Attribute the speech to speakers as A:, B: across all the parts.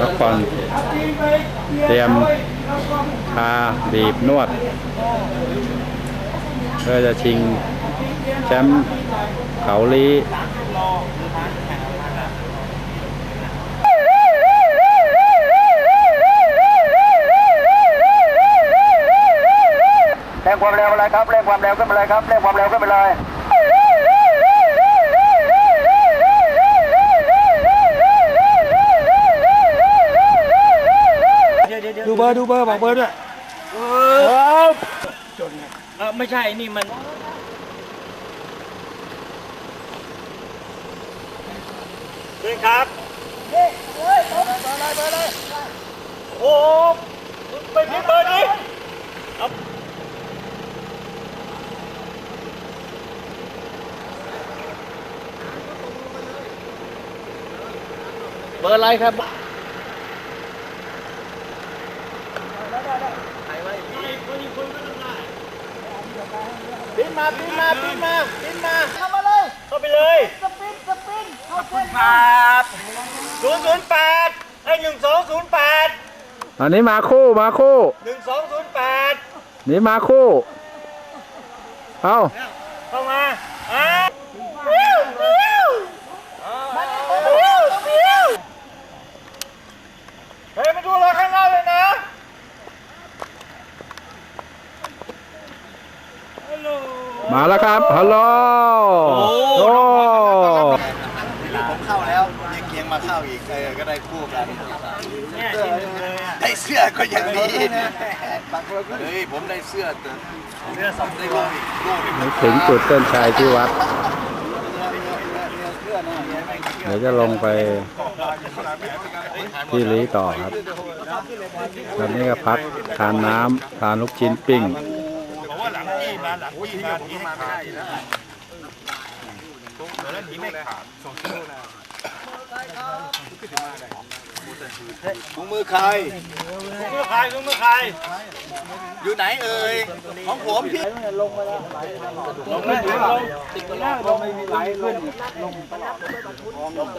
A: พักผ่อนเตรียมทาบีบนวด เพื่อจะชิงแชมป์เขาลี
B: เร่งความเร็วไปเลยครับเร่งความเร็วขึ้นไปเลยครับเร่งความเร็วขึ้นไปเลย
C: ดูเบ อร์ดูเบอร์บอกเบอร์ด้วย
D: เออไม่ใช่นี่มัน
B: ขึ้นครับโอ้ไปพิมพ์เบอร์นี้
D: เบอร์อะไรครับ
B: มพ์มาพิมพ์มาพิมพ์มาพิมพ์มาเข้ามาเลยเข้าไปเลยสปินสปินเข้าเส้นครับศูนย์ศูนย์แปดไอ้หนึ่งสองศูนย์แปด
A: อันนี้มาคู่มาคู่
B: หนึ่งสองศูนย์แปด
A: นี่มาคู่ เอา
B: เข้ามาอ่าวิววิววิววิวเฮ้ยมาดูเราข้างนอกเลยนะ
A: มาแล้วครับ ฮัลโหล โอ้
E: ผมเข้าแล้วเรียกเกียงมาเข้าอีกเออก็ได้คู่กันได้เสื้อก็ยังดีเฮ้ยผมได้เสื้อแต่เสื้อสองได้ลูกอีกลูกอีก
A: นึกถึงจุดเส้นชัยที่วัด เดี๋ยวจะลงไปที่ลีต่อครับตอนนี้ก็พักทานน้ำทานลูกชิ้นปิ้ง หลังนี่มาหลังนี่มาหนีไม่ขาดตรงนั้นหนีไม่ขาดสองกิโล้ว
E: ถุงมือใคร
B: มือใครคือมือใคร
E: อยู่ไหนเอ่ย ของผมพี่
B: ลงไม่ถึงลงติดกันแล้วลงไม่มีไหลขึ้นลงตลอดลงต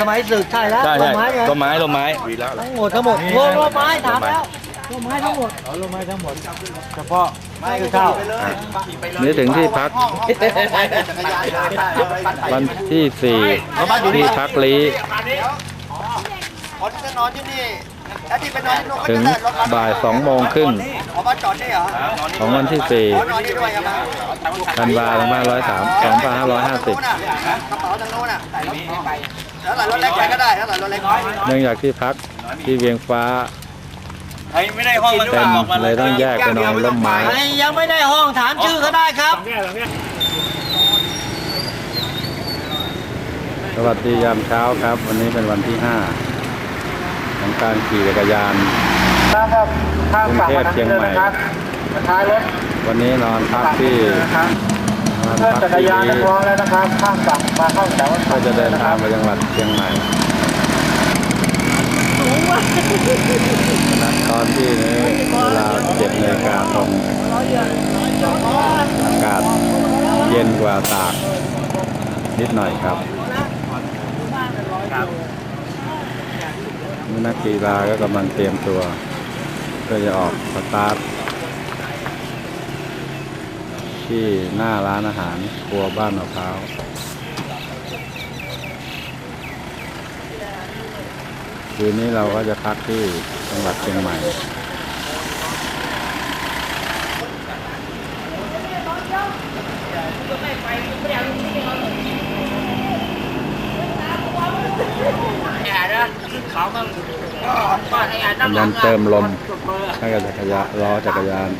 C: สมัยศึกใช่แล้ว
D: ใช่
C: ต้
D: ใช่
C: นไม้ไง
D: ต้นไม้ต้นไม้
C: ทั้งหมดทั้งหมดรวมรวมไม้ถามแล้วรวมไม้ทั้งหมด
A: เฉพาะ
C: ไม้คือข้าว
A: นี่ถึงที่พัก
E: จักรยานได้
A: วันที่สี่ที่พักลี
E: คนจะนอนที่นี่แล้วที่ไปนอนที่นู่นก็
A: ถึง
E: จะได้รถมา
A: บ่ายสองโมงครึ่ง
E: ขอมาจอดนี่เหรอ
A: ของวันที่สี่
E: ขอนอนนี่ด้วยใช่ไหม
A: ธันวาสองพันร้อยสามสองพันห้าร้อยห้าสิบ
E: กระเป๋าทางโน้นอะ แล้วใส่รถเล็กไปก็ได้แล้วใส่รถเล็ก
A: เนื่องจากที่พักที่เวียงฟ้า
D: ไม่ได้ห้องมัน
A: เต็มเลยต้องแยกไปนอนร่มไม้
C: ใครยังไม่ได้ห้องถามชื่อเขาได้ครับ
A: สวัสดียามเช้าครับ วันนี้เป็นวันที่ห้าของการขี่จักรยาน
B: ครับข้ามฝั่งมาทางเดิมนะครับท้ายรถ
A: วันนี้นอนพักที่
B: นะครับ
A: นอน
B: เพื่อ
A: พัก
B: จักรยาน
A: นี้
B: พร้อมแล้วนะครับ ข้ามฝั่งมาเข้าแถว
A: ก็จะเดินทางไปจังหวัดเชียงใหม่ตอนที่นี้เวลาเจ็ดนาฬิกาตรงอากาศเย็นกว่าตาก นิดหน่อยครับนักกีฬาก็กำลังเตรียมตัวเพื่อจะออกสตาร์ท ที่หน้าร้านอาหารครัวบ้านมะพร้าวคืนนี้เราก็จะพักที่จังหวัดเชียงใหม่ พยายามเติมลมให้กับจักรยานล้อจักรยาน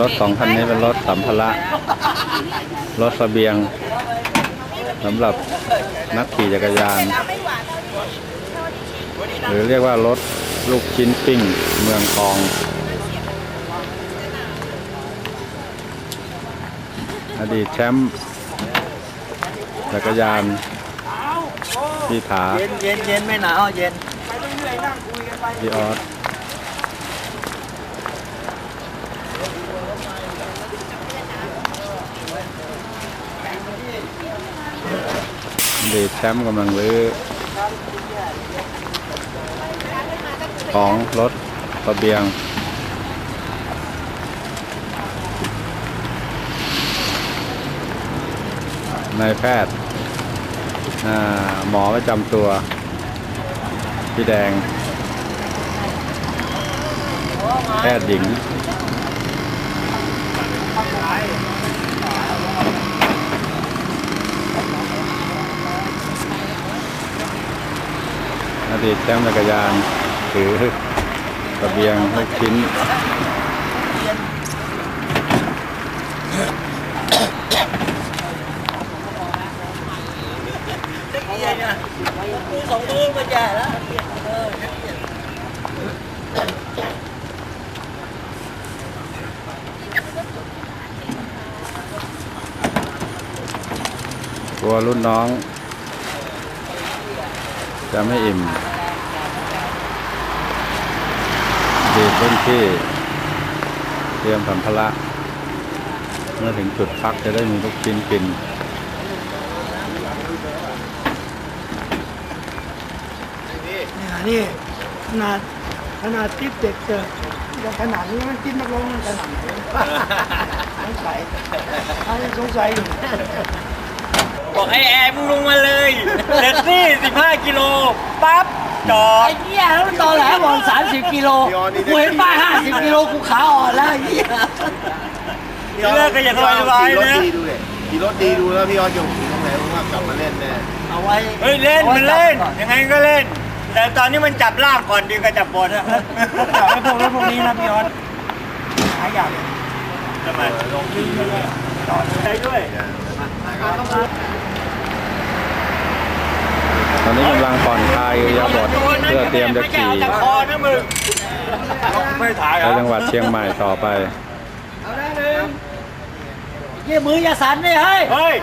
A: รถสองคันนี้เป็นรถสัมภาระรถเสบียงสำหรับนักขี่จักรยาน หรือเรียกว่ารถลูกชิ้นปิ้งเมืองทองอดีตแชมป์จักรยานพี่ถา
C: เย็นเย็นเย็นไม่หนาวเย็น
A: พี่ออส แชมป์กำลังรื้อของรถเบียง นายแพทย์หมอประจำตัว พี่แดง แพทย์หญิงีแชมป์จักรยานถือตะเบียงลูกชิ้น
C: มือสองมือมันใหญ่แล้ว
A: กลัวรุ่นน้อง จะไม่อิ่ม ดีดรุ่นที่เตรียมสัมภาระเมื่อถึงจุดพักจะได้มีลูกชิ้นกิน
B: นี่ยนี่ขนาดขนาดติ๊บเด็กเจอขนาดนี้มันกินนักร้องมันขนาดไหนสงสัยสงสัยอยู่
D: บอกให้แอร์มึงลงมาเลยเด็ดซี่15กิโลปั๊บ จอ
C: ไอ้
D: ด
C: เหี้ยแล้วตอนแหลบอกสามสิบกิโลกูเห็นป้ายห้าสิบกิโลกูขาอ่อนแล้วไอ้เหี้ย
D: เลิกก็อย่าสบายสบาย
E: ขี่รถ
D: นะ
E: ดีดูเลยขี่รถดีดูแล้วพี่ออสจะขี่ตรงไหนผมว่ากลับมาเล่นแน่
C: เอาไว้
D: เฮ้ยเล่นมันเล่น ยังไงก็เล่น แต่ตอนนี้มันจับล่างก่อนดีกว่าจับบนอะ
B: จับไอ้พวกรถพวกนี้นะพี่ออสหายาก
D: ทำไมลงวิ่งเลยจอดใจด้วย
A: ตอนนี้กำลังผ่อนคลายอิริยาบถเพื่อเตรียมจะขี่
D: ไม่ใช่เอาจากคอนะมึงไม่ถ่าย
A: ไปจังหวัดเชียงใหม่ต่อไป
C: เยี่ยมืออย่าสั่นเลยเฮ้ย
D: เฮ้ย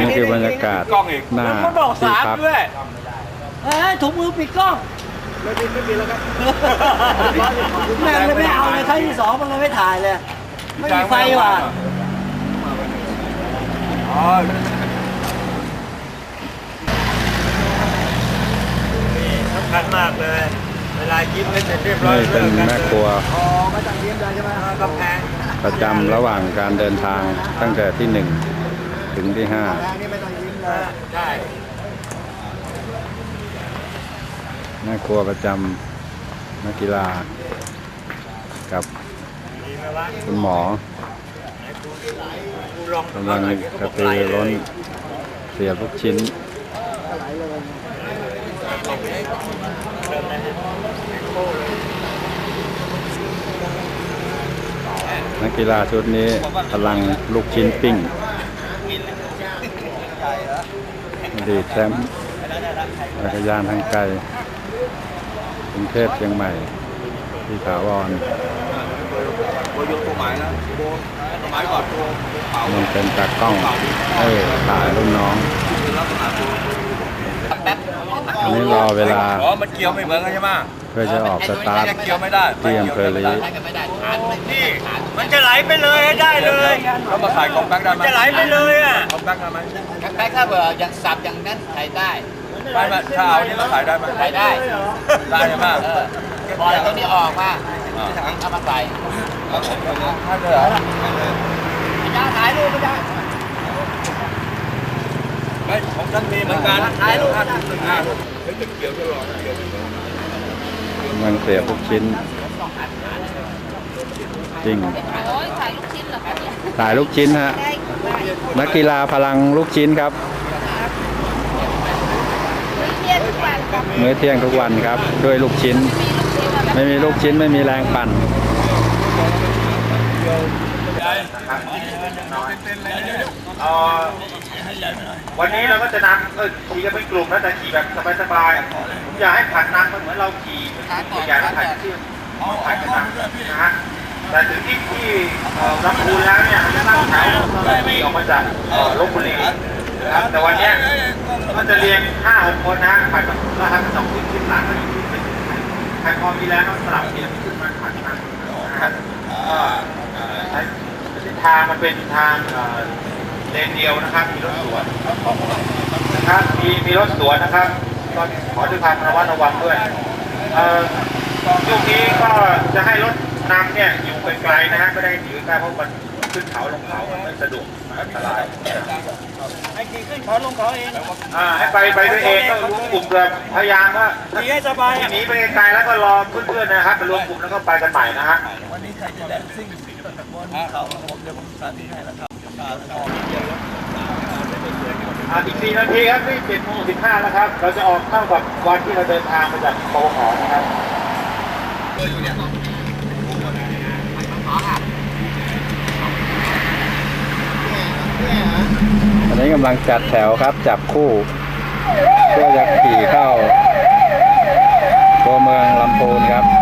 A: นี่คือบรรยากาศหน้า
D: มันบอก
A: ที่
D: สาม
A: พัก
D: ด้วย
C: เฮ้ยถุงมือปิดกล้องแม่งเลยไม่เอาเลยครั้งที่สองมันเลยไม่ถ่ายเลย ไม่มีไฟว่ะ
D: สำคัญมากเลย เวลายิ้มให้เสร็จเรียบร้อย
A: นี่เป็นแม่ครัว
D: กำแพง
A: ประจำระหว่างการเดินทางตั้งแต่ที่หนึ่งถึงที่ห้า
D: ใช่
A: แม่ครัวประจำนักกีฬากับ
D: ดีไหมวะ
A: คุณหมอ
D: กำ
A: ลังกระตือร้นเสียบลูกชิ้นนักกีฬาชุดนี้พลังลูกชิ้นปิ้งดีแชมป์จักรยานทางไกลกรุงเทพเชียงใหม่ที่ถาวร
E: โบยกตัวหมายแล้วโบตัวหมายก่อนเป่า
A: มันเป็นตากล้อง เออถ่ายรุ่นน้อง
E: ลักษณะตัว
A: อันนี้รอเวลา
D: อ๋อ มันเกี่ยวไม่เหมือนกันใช่ไหม
A: เพื่อจะออกสตาร์ท
D: เกี่ยวไม่ได้
A: ที่อำเภอลี
D: นี่มันจะไหลไปเลยให้ได้เลย
E: แล้วมาถ่ายกองแบงค์ได้ไหม
D: จะไหลไปเลยอะ
E: กองแบงค์ได้ไหม
F: แพ็คถ้าเบื่ออย่างสับอย่างนั้นใส่ได้
E: ไม่ไม่ถ้าเอานี่มาถ่ายได้ไหม
F: ใส่ได้
E: ได้ใช่ไหม
F: เออปล่อยตัวนี้ออกมาเอามาใส่
E: ถ้าเจอเหรอ
F: ไม่ได้ถ่ายรูปไม่ได้
E: ไม่ของท่านมีเหมือนกัน
F: ถ่ายรูป
E: ท่าน
F: ไม่ได้
E: หนึ่งห้าเฮ้ยจะเกี่ยวตลอด
A: กำลังเสียบลูกชิ้นจริง
G: โอ้ยขายลูกชิ้นเหรอคะเนี่า
A: ยลูกชิ้นฮะนักกีฬาพลังลูกชิ้นครับมื้อเที่ยงทุกวันครับ ด้วยลูกชิ้น ไม่มีลูกชิ้นไม่มีแรงปั่น
B: วันนี้เราก็จะนำเออขี่กันเป็นกลุ่มแล้วแต่ขี่แบบสบายๆผมอยากให้ผัดน้ำมันเหมือนเราขี่ตัวอย่างแล้วผัดเชือกผัดกันนะฮะแต่ถึงที่ที่เอ่อลำพูนแล้วเนี่ยจะตั้งแถวขี่ออกมาจากลบบุรีนะครับแต่วันนี้ก็จะเรียงห้าหกคนนะผัดกันล้วทำสองขึ้นขึ้นหลังก็ขึ้นขึ้นใครพอมีแล้วก็สลับเปลี่ยนขึ้นมาผัดกันนะครับก็เอ่อใช้เส้นทางมัน เป็นทางเอ่อเลนเดียวนะครับ มีรถสวนนะครับมีมีรถสวนนะครับก็ขอด้วยความระมัดระวังด้วยเอ่อช่วงนี้ก็จะให้รถนำเนี่ยอยู่ไกลๆนะฮะไม่ได้อยู่ใกล้เพราะมันขึ้นเขาลงเขามันไม่สะดวกอันตราย
D: ให้ขี่ขึ้นเขาลงเขาเอง
B: อ่าให้ไปไปด้วยเองก็รวมกลุ่มแบบพยายามว่า
D: ขี่ให้สบาย
B: หนีไปไกลๆแล้วก็รอเพื่อนๆนะครับไปรวมกลุ่มแล้วก็ไปกันใหม่นะฮะ อ่าอีก4นาทีครับนี่7โมง15แล้วครับ เราจะออกเข้ากับวันที่เราเดินทางมาจากโตหอนะครับ
A: อันนี้กำลังจัดแถวครับจับคู่เพื่อจะขี่เข้าตัวเมืองลำพูนครับ